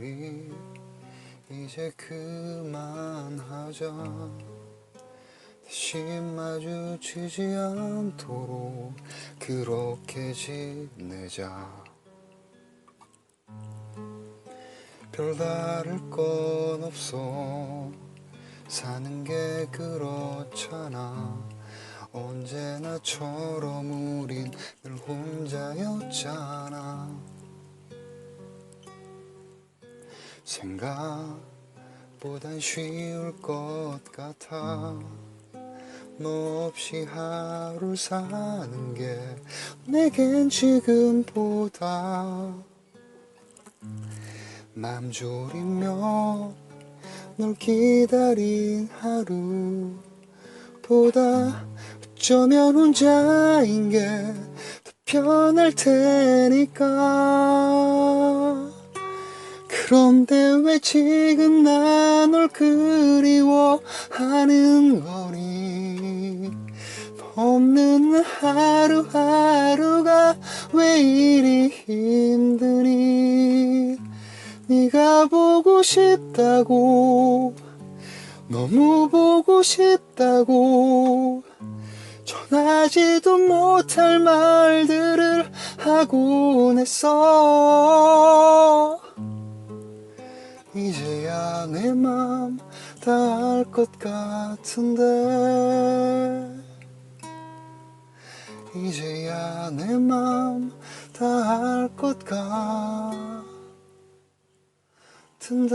우리 이제 그만하자. 다시 마주치지 않도록 그렇게 지내자. 별다를 건 없어. 사는 게 그렇잖아. 언제나처럼 우린 늘 혼자였잖아 생각보단 쉬울 것 같아. 너 없이 하루 사는 게 내겐 지금보다 맘 졸이며 널 기다린 하루보다 어쩌면 혼자인 게 더 편할 테니까 그런데 왜 지금 나 널 그리워하는 거니? 없는 하루하루가 왜 이리 힘드니? 네가 보고 싶다고 너무 보고 싶다고 전하지도 못할 말들을 하곤 했어 이제야 내 맘 다 알 것 같은데. 이제야 내 맘 다 알 것 같은데